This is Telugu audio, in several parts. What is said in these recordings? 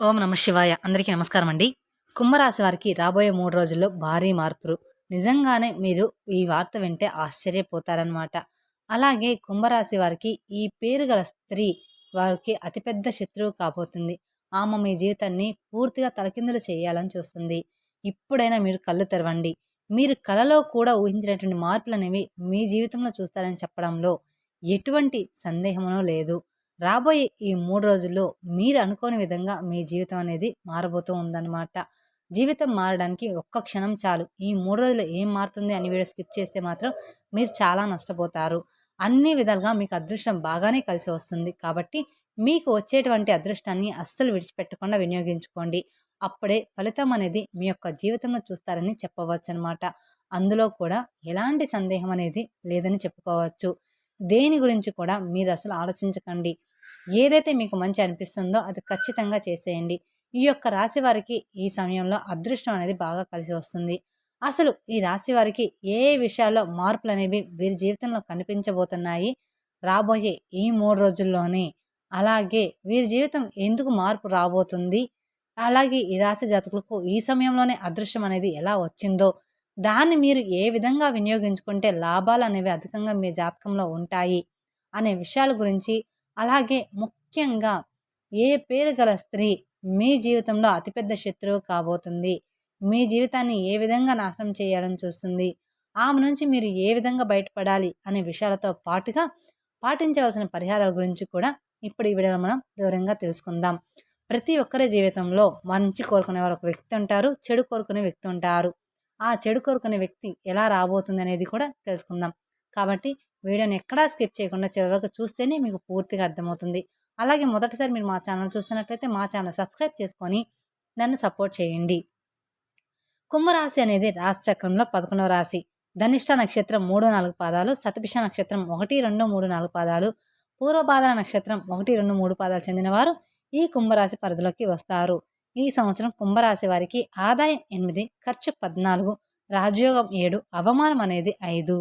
ఓం నమ శివాయ. అందరికీ నమస్కారం అండి. కుంభరాశి వారికి రాబోయే మూడు రోజుల్లో భారీ మార్పులు. నిజంగానే మీరు ఈ వార్త వింటే ఆశ్చర్యపోతారనమాట అలాగే కుంభరాశి వారికి ఈ పేరు గల స్త్రీ వారికి అతిపెద్ద శత్రువు కాబోతుంది. ఆమె మీ జీవితాన్ని పూర్తిగా తలకిందులు చేయాలని చూస్తుంది. ఇప్పుడైనా మీరు కళ్ళు తెరవండి. మీరు కలలో కూడా ఊహించినటువంటి మార్పులు అనేవి మీ జీవితంలో చూస్తారని చెప్పడంలో ఎటువంటి సందేహమునో లేదు. రాబోయే ఈ మూడు రోజుల్లో మీరు అనుకోని విధంగా మీ జీవితం అనేది మారబోతూ ఉందన్నమాట. జీవితం మారడానికి ఒక్క క్షణం చాలు. ఈ మూడు రోజులు ఏం మారుతుంది అని వీడియో స్కిప్ చేస్తే మాత్రం మీరు చాలా నష్టపోతారు. అన్ని విధాలుగా మీకు అదృష్టం బాగానే కలిసి వస్తుంది. కాబట్టి మీకు వచ్చేటువంటి అదృష్టాన్ని అస్సలు విడిచిపెట్టకుండా వినియోగించుకోండి. అప్పుడే ఫలితం అనేది మీ యొక్క జీవితంలో చూస్తారని చెప్పవచ్చు అనమాట అందులో కూడా ఎలాంటి సందేహం అనేది లేదని చెప్పుకోవచ్చు. దేని గురించి కూడా మీరు అసలు ఆలోచించకండి. ఏదైతే మీకు మంచి అనిపిస్తుందో అది ఖచ్చితంగా చేసేయండి. ఈ యొక్క రాశి వారికి ఈ సమయంలో అదృష్టం అనేది బాగా కలిసి వస్తుంది. అసలు ఈ రాశి వారికి ఏ విషయాల్లో మార్పులు అనేవి వీరి జీవితంలో కనిపించబోతున్నాయి? రాబోయే ఈ మూడు రోజుల్లోనే అలాగే వీరి జీవితం ఎందుకు మార్పు రాబోతుంది? అలాగే ఈ రాశి జాతకులకు ఈ సమయంలోనే అదృష్టం అనేది ఎలా వచ్చిందో దాన్ని మీరు ఏ విధంగా వినియోగించుకుంటే లాభాలు అనేవి అధికంగా మీ జాతకంలో ఉంటాయి అనే విషయాల గురించి అలాగే ముఖ్యంగా ఏ పేరు గల స్త్రీ మీ జీవితంలో అతిపెద్ద శత్రువు కాబోతుంది? మీ జీవితాన్ని ఏ విధంగా నాశనం చేయాలని చూస్తుంది? ఆమె నుంచి మీరు ఏ విధంగా బయటపడాలి అనే విషయాలతో పాటుగా పాటించవలసిన పరిహారాల గురించి కూడా ఇప్పుడు ఈ వీడియోలో మనం వివరంగా తెలుసుకుందాం. ప్రతి ఒక్కరి జీవితంలో మంచి కోరుకునే వారు ఒక వ్యక్తి ఉంటారు చెడు కోరుకునే వ్యక్తి ఉంటారు. ఆ చెడు కోరుకునే వ్యక్తి ఎలా రాబోతుంది అనేది కూడా తెలుసుకుందాం. కాబట్టి వీడియోని ఎక్కడా స్కిప్ చేయకుండా చివరికి చూస్తేనే మీకు పూర్తిగా అర్థమవుతుంది. అలాగే మొదటిసారి మీరు మా ఛానల్ చూస్తున్నట్లయితే మా ఛానల్ సబ్స్క్రైబ్ చేసుకొని నన్ను సపోర్ట్ చేయండి. కుంభరాశి అనేది రాశిచక్రంలో పదకొండవ రాశి. ధనిష్ట నక్షత్రం మూడు నాలుగు పాదాలు సతపిష నక్షత్రం ఒకటి రెండు మూడు నాలుగు పాదాలు పూర్వపాదాల నక్షత్రం ఒకటి రెండు మూడు పాదాలు చెందినవారు ఈ కుంభరాశి పరిధిలోకి వస్తారు. ఈ సంవత్సరం కుంభరాశి వారికి ఆదాయం ఎనిమిది ఖర్చు పద్నాలుగు రాజయోగం ఏడు అవమానం అనేది ఐదు.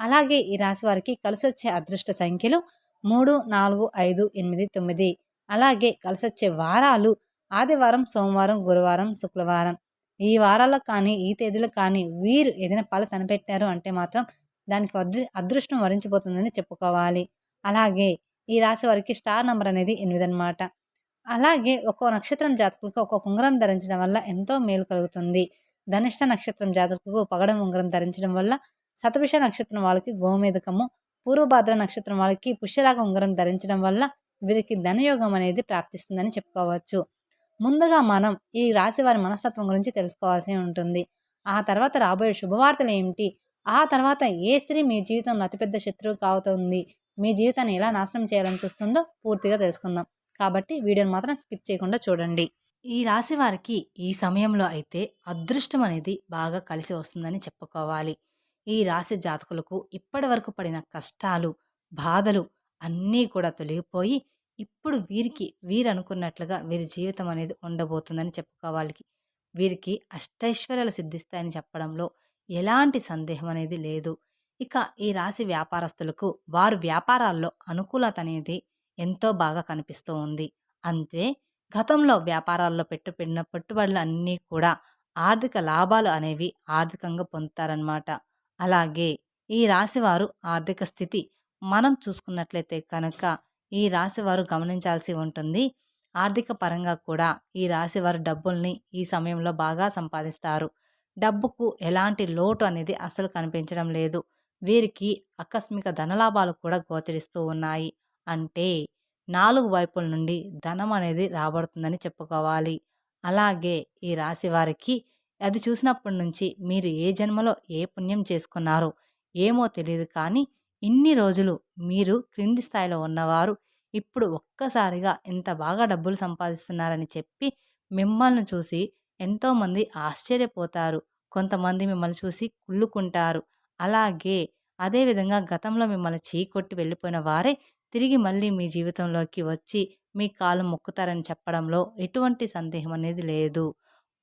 అలాగే ఈ రాశి వారికి కలిసొచ్చే అదృష్ట సంఖ్యలు మూడు నాలుగు ఐదు ఎనిమిది తొమ్మిది. అలాగే కలిసొచ్చే వారాలు ఆదివారం సోమవారం గురువారం శుక్రవారం ఈ వారాల్లో కానీ ఈ తేదీలో కానీ వీరు ఏదైనా పాలు కనిపెట్టారు అంటే మాత్రం దానికి అదృ అదృష్టం వరించిపోతుందని చెప్పుకోవాలి. అలాగే ఈ రాశి వారికి స్టార్ నంబర్ అనేది ఎనిమిది అనమాట అలాగే ఒక్కో నక్షత్రం జాతకులకు ఒక్కొక్క ఉంగరం ధరించడం వల్ల ఎంతో మేలు కలుగుతుంది. ధనిష్ట నక్షత్రం జాతకులకు పగడం ఉంగరం ధరించడం వల్ల శతభిష నక్షత్రం వాళ్ళకి గోమేదకము పూర్వభాద్ర నక్షత్రం వాళ్ళకి పుష్యరాగ ఉంగరం ధరించడం వల్ల వీరికి ధనయోగం అనేది ప్రాప్తిస్తుందని చెప్పుకోవచ్చు. ముందుగా మనం ఈ రాశి వారి మనస్తత్వం గురించి తెలుసుకోవాల్సి ఉంటుంది. ఆ తర్వాత రాబోయే శుభవార్తలు ఏమిటి? ఆ తర్వాత ఏ స్త్రీ మీ జీవితంలో అతిపెద్ద శత్రువు కావుతుంది? మీ జీవితాన్ని ఎలా నాశనం చేయాలని చూస్తుందో పూర్తిగా తెలుసుకుందాం. కాబట్టి వీడియోని మాత్రం స్కిప్ చేయకుండా చూడండి. ఈ రాశి వారికి ఈ సమయంలో అయితే అదృష్టం అనేది బాగా కలిసి వస్తుందని చెప్పుకోవాలి. ఈ రాశి జాతకులకు ఇప్పటి వరకు పడిన కష్టాలు బాధలు అన్నీ కూడా తొలగిపోయి ఇప్పుడు వీరికి వీరు అనుకున్నట్లుగా వీరి జీవితం అనేది ఉండబోతుందని చెప్పుకోవాలి వీరికి అష్టైశ్వర్యాలు సిద్ధిస్తాయని చెప్పడంలో ఎలాంటి సందేహం అనేది లేదు. ఇక ఈ రాశి వ్యాపారస్తులకు వారు వ్యాపారాల్లో అనుకూలత అనేది ఎంతో బాగా కనిపిస్తూ ఉంది. అంతే గతంలో వ్యాపారాల్లో పెట్టుబడిన పెట్టుబడులు అన్నీ కూడా ఆర్థిక లాభాలు అనేవి ఆర్థికంగా పొందుతారనమాట అలాగే ఈ రాశివారు ఆర్థిక స్థితి మనం చూసుకున్నట్లయితే కనుక ఈ రాశివారు గమనించాల్సి ఉంటుంది. ఆర్థిక పరంగా కూడా ఈ రాశివారు డబ్బుల్ని ఈ సమయంలో బాగా సంపాదిస్తారు. డబ్బుకు ఎలాంటి లోటు అనేది అసలు కనిపించడం లేదు. వీరికి ఆకస్మిక ధనలాభాలు కూడా గోచరిస్తూ ఉన్నాయి. అంటే నాలుగు వైపుల నుండి ధనం అనేది రాబడుతుందని చెప్పుకోవాలి. అలాగే ఈ రాశి వారికి అది చూసినప్పటి నుంచి మీరు ఏ జన్మలో ఏ పుణ్యం చేసుకున్నారో ఏమో తెలియదు కానీ ఇన్ని రోజులు మీరు క్రింది స్థాయిలో ఉన్నవారు ఇప్పుడు ఒక్కసారిగా ఎంత బాగా డబ్బులు సంపాదిస్తున్నారని చెప్పి మిమ్మల్ని చూసి ఎంతోమంది ఆశ్చర్యపోతారు. కొంతమంది మిమ్మల్ని చూసి కుళ్ళుకుంటారు. అలాగే అదేవిధంగా గతంలో మిమ్మల్ని చీకొట్టి వెళ్ళిపోయిన వారే తిరిగి మళ్ళీ మీ జీవితంలోకి వచ్చి మీ కాలు మొక్కుతారని చెప్పడంలో ఎటువంటి సందేహం అనేది లేదు.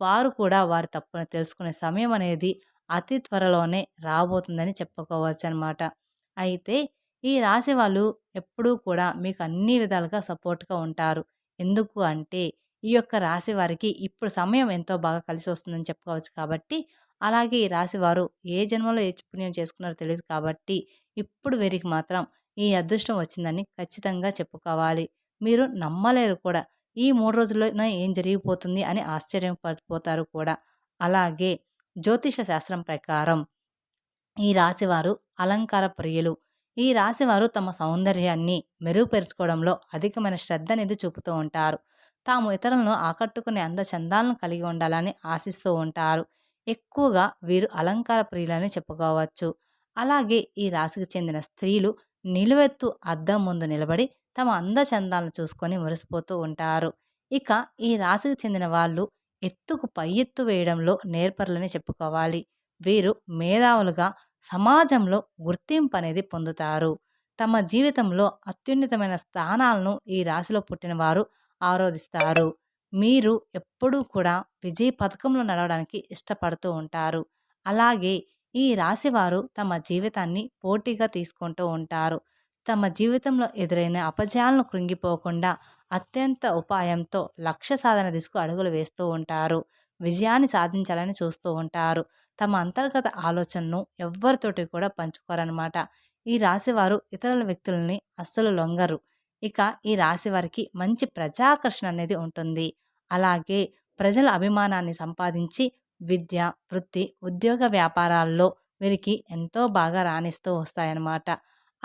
వారు కూడా వారి తప్పును తెలుసుకునే సమయం అనేది అతి త్వరలోనే రాబోతుందని చెప్పుకోవచ్చు అనమాట అయితే ఈ రాశి వాళ్ళు ఎప్పుడూ కూడా మీకు అన్ని విధాలుగా సపోర్ట్గా ఉంటారు. ఎందుకు అంటే ఈ యొక్క రాశి వారికి ఇప్పుడు సమయం ఎంతో బాగా కలిసి వస్తుందని చెప్పుకోవచ్చు కాబట్టి అలాగే ఈ రాశి వారు ఏ జన్మలో ఏ పుణ్యం చేసుకున్నారో తెలియదు కాబట్టి ఇప్పుడు వీరికి మాత్రం ఈ అదృష్టం వచ్చిందని ఖచ్చితంగా చెప్పుకోవాలి. మీరు నమ్మలేరు కూడా ఈ మూడు రోజుల్లోనే ఏం జరిగిపోతుంది అని ఆశ్చర్యపడిపోతారు కూడా. అలాగే జ్యోతిష శాస్త్రం ప్రకారం ఈ రాశివారు అలంకార ప్రియులు. ఈ రాశివారు తమ సౌందర్యాన్ని మెరుగుపరుచుకోవడంలో అధికమైన శ్రద్ధ అనేది చూపుతూ ఉంటారు. తాము ఇతరులను ఆకట్టుకునే అందచందాలను కలిగి ఉండాలని ఆశిస్తూ ఉంటారు. ఎక్కువగా వీరు అలంకార ప్రియులని చెప్పుకోవచ్చు. అలాగే ఈ రాశికి చెందిన స్త్రీలు నిలువెత్తు అద్దం ముందు నిలబడి తమ అందచందాలను చూసుకొని మురిసిపోతూ ఉంటారు. ఇక ఈ రాశికి చెందిన వాళ్ళు ఎత్తుకు పై ఎత్తు వేయడంలో నేర్పరులని చెప్పుకోవాలి. వీరు మేధావులుగా సమాజంలో గుర్తింపు అనేది పొందుతారు. తమ జీవితంలో అత్యున్నతమైన స్థానాలను ఈ రాశిలో పుట్టిన వారు ఆరోధిస్తారు. మీరు ఎప్పుడూ కూడా విజయ పథకంలో నడవడానికి ఇష్టపడుతూ ఉంటారు. అలాగే ఈ రాశివారు తమ జీవితాన్ని పోటీగా తీసుకుంటూ ఉంటారు. తమ జీవితంలో ఎదురైన అపజయాలను కృంగిపోకుండా అత్యంత ఉపాయంతో లక్ష్య సాధన దిశకు అడుగులు వేస్తూ ఉంటారు. విజయాన్ని సాధించాలని చూస్తూ ఉంటారు. తమ అంతర్గత ఆలోచనను ఎవ్వరితోటి కూడా పంచుకోరనమాట ఈ రాశివారు ఇతరుల వ్యక్తులని అస్సలు లొంగరు. ఇక ఈ రాశి వారికి మంచి ప్రజాకర్షణ అనేది ఉంటుంది. అలాగే ప్రజల అభిమానాన్ని సంపాదించి విద్య వృత్తి ఉద్యోగ వ్యాపారాల్లో వీరికి ఎంతో బాగా రాణిస్తూ వస్తాయన్నమాట.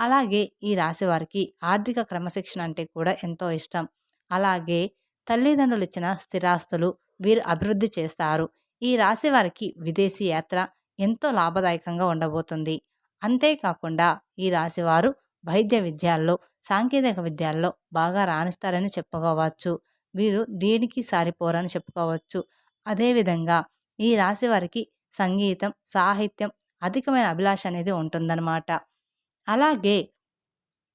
అలాగే ఈ రాశి వారికి ఆర్థిక క్రమశిక్షణ అంటే కూడా ఎంతో ఇష్టం. అలాగే తల్లిదండ్రులు ఇచ్చిన స్థిరాస్తులు వీరు అభివృద్ధి చేస్తారు. ఈ రాశి వారికి విదేశీ యాత్ర ఎంతో లాభదాయకంగా ఉండబోతుంది. అంతేకాకుండా ఈ రాశివారు వైద్య విద్యాల్లో సాంకేతిక విద్యాల్లో బాగా రాణిస్తారని చెప్పుకోవచ్చు. వీరు దేనికి సారిపోరని చెప్పుకోవచ్చు. అదేవిధంగా ఈ రాశి వారికి సంగీతం సాహిత్యం అధికమైన అభిలాష అనేది ఉంటుందన్నమాట. అలాగే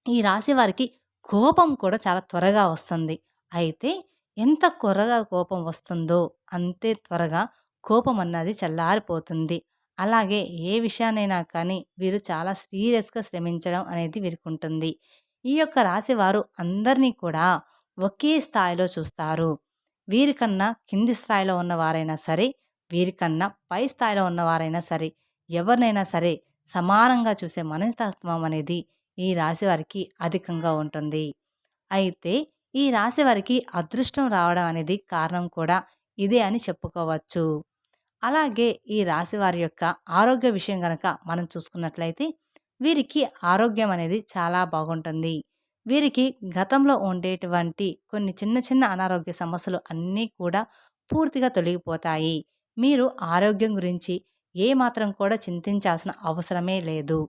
ఈ రాశి వారికి కోపం కూడా చాలా త్వరగా వస్తుంది. అయితే ఎంత త్వరగా కోపం వస్తుందో అంతే త్వరగా కోపం అన్నది చల్లారిపోతుంది. అలాగే ఏ విషయానైనా కానీ వీరు చాలా సీరియస్గా శ్రమించడం అనేది వీరికి ఉంటుంది ఈ యొక్క రాశి వారు అందరినీ కూడా ఒకే స్థాయిలో చూస్తారు. వీరికన్నా కింది స్థాయిలో ఉన్నవారైనా సరే వీరికన్నా పై స్థాయిలో ఉన్నవారైనా సరే ఎవరినైనా సరే సమానంగా చూసే మనస్తత్వం అనేది ఈ రాశి వారికి అధికంగా ఉంటుంది. అయితే ఈ రాశి వారికి అదృష్టం రావడం అనేది కారణం కూడా ఇదే అని చెప్పుకోవచ్చు. అలాగే ఈ రాశి వారి యొక్క ఆరోగ్య విషయం కనుక మనం చూసుకున్నట్లయితే వీరికి ఆరోగ్యం అనేది చాలా బాగుంటుంది. వీరికి గతంలో ఉండేటువంటి కొన్ని చిన్న చిన్న అనారోగ్య సమస్యలు అన్నీ కూడా పూర్తిగా తొలగిపోతాయి. మీరు ఆరోగ్యం గురించి ఏ మాత్రం కూడా చింతించాల్సిన అవసరమే లేదు.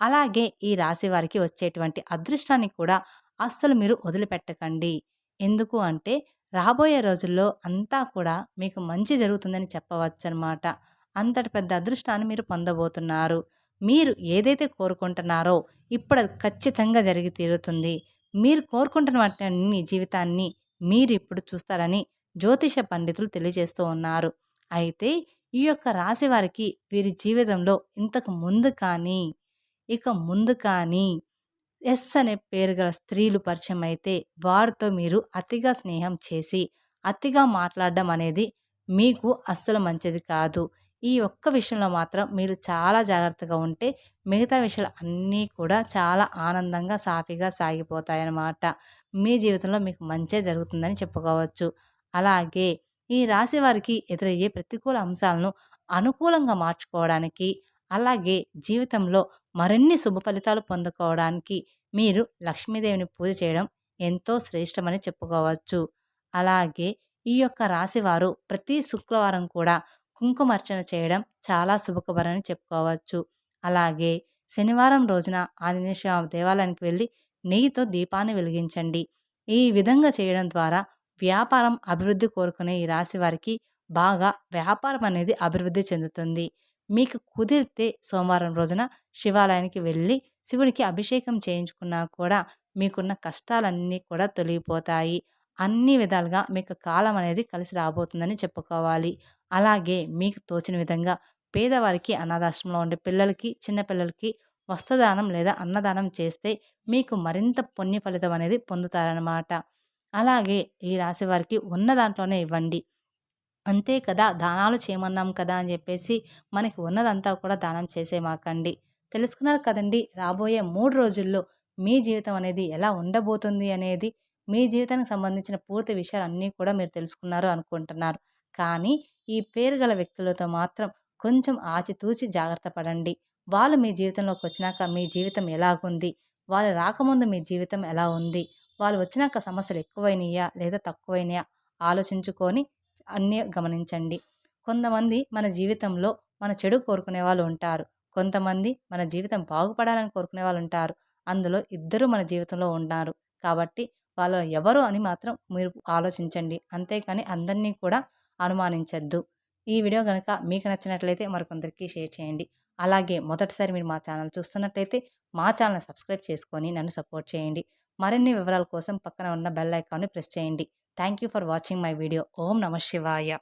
అలాగే ఈ రాశి వారికి వచ్చేటువంటి అదృష్టాన్ని కూడా అస్సలు మీరు వదిలిపెట్టకండి. ఎందుకు అంటే రాబోయే రోజుల్లో అంతా కూడా మీకు మంచి జరుగుతుందని చెప్పవచ్చు అనమాట అంతటి పెద్ద అదృష్టాన్ని మీరు పొందబోతున్నారు. మీరు ఏదైతే కోరుకుంటున్నారో ఇప్పుడు అది ఖచ్చితంగా జరిగి తీరుతుంది. మీరు కోరుకుంటున్న వాటిని జీవితాన్ని మీరు ఇప్పుడు చూస్తారని జ్యోతిష పండితులు తెలియజేస్తూ ఉన్నారు. అయితే ఈ యొక్క రాశి వారికి వీరి జీవితంలో ఇంతకు ముందు కానీ ఇక ముందు కానీ ఎస్ అనే పేరు గల స్త్రీలు పరిచయం అయితే వారితో మీరు అతిగా స్నేహం చేసి అతిగా మాట్లాడడం అనేది మీకు అస్సలు మంచిది కాదు. ఈ ఒక్క విషయంలో మాత్రం మీరు చాలా జాగ్రత్తగా ఉంటే మిగతా విషయాలు అన్నీ కూడా చాలా ఆనందంగా సాఫీగా సాగిపోతాయన్నమాట. మీ జీవితంలో మీకు మంచే జరుగుతుందని చెప్పుకోవచ్చు. అలాగే ఈ రాశి వారికి ఎదురయ్యే ప్రతికూల అంశాలను అనుకూలంగా మార్చుకోవడానికి అలాగే జీవితంలో మరిన్ని శుభ ఫలితాలు పొందుకోవడానికి మీరు లక్ష్మీదేవిని పూజ చేయడం ఎంతో శ్రేష్టమని చెప్పుకోవచ్చు. అలాగే ఈ యొక్క రాశివారు ప్రతి శుక్రవారం కూడా కుంకుమర్చన చేయడం చాలా శుభకరమని చెప్పుకోవచ్చు. అలాగే శనివారం రోజున ఆంజనేయ స్వామి దేవాలయానికి వెళ్ళి నెయ్యితో దీపాన్ని వెలిగించండి. ఈ విధంగా చేయడం ద్వారా వ్యాపారం అభివృద్ధి కోరుకునే ఈ రాశి వారికి బాగా వ్యాపారం అనేది అభివృద్ధి చెందుతుంది. మీకు కుదిరితే సోమవారం రోజున శివాలయానికి వెళ్ళి శివుడికి అభిషేకం చేయించుకున్నా కూడా మీకున్న కష్టాలన్నీ కూడా తొలగిపోతాయి. అన్ని విధాలుగా మీకు కాలం అనేది కలిసి రాబోతుందని చెప్పుకోవాలి. అలాగే మీకు తోచిన విధంగా పేదవారికి అనాథాశ్రమంలో ఉండే పిల్లలకి చిన్నపిల్లలకి వస్త్రదానం లేదా అన్నదానం చేస్తే మీకు మరింత పుణ్య ఫలితం అనేది పొందుతారనమాట అలాగే ఈ రాశి వారికి ఉన్న దాంట్లోనే ఇవ్వండి. అంతే కదా దానాలు చేయమన్నాం కదా అని చెప్పేసి మనకి ఉన్నదంతా కూడా దానం చేసేమాకండి. తెలుసుకున్నారు కదండి రాబోయే మూడు రోజుల్లో మీ జీవితం అనేది ఎలా ఉండబోతుంది అనేది మీ జీవితానికి సంబంధించిన పూర్తి విషయాలు అన్నీ కూడా మీరు తెలుసుకున్నారు అనుకుంటున్నారు. కానీ ఈ పేరు గల వ్యక్తులతో మాత్రం కొంచెం ఆచితూచి జాగ్రత్త పడండి. వాళ్ళు మీ జీవితంలోకి వచ్చినాక మీ జీవితం ఎలాగుంది? వాళ్ళు రాకముందు మీ జీవితం ఎలా ఉంది? వాళ్ళు వచ్చినాక సమస్యలు ఎక్కువైనాయా లేదా తక్కువైనాయా ఆలోచించుకొని అన్నీ గమనించండి. కొంతమంది మన జీవితంలో మన చెడు కోరుకునే వాళ్ళు ఉంటారు. కొంతమంది మన జీవితం బాగుపడాలని కోరుకునే వాళ్ళు ఉంటారు. అందులో ఇద్దరు మన జీవితంలో ఉన్నారు. కాబట్టి వాళ్ళు ఎవరు అని మాత్రం మీరు ఆలోచించండి. అంతేకాని అందరినీ కూడా అనుమానించద్దు. ఈ వీడియో కనుక మీకు నచ్చినట్లయితే మరికొందరికి షేర్ చేయండి. అలాగే మొదటిసారి మీరు మా ఛానల్ చూస్తున్నట్లయితే మా ఛానల్ సబ్స్క్రైబ్ చేసుకొని నన్ను సపోర్ట్ చేయండి. మరిన్ని వివరాల కోసం పక్కన ఉన్న బెల్ ఐకాన్ని ప్రెస్ చేయండి. Thank you for watching my video ఓం నమ శివాయ.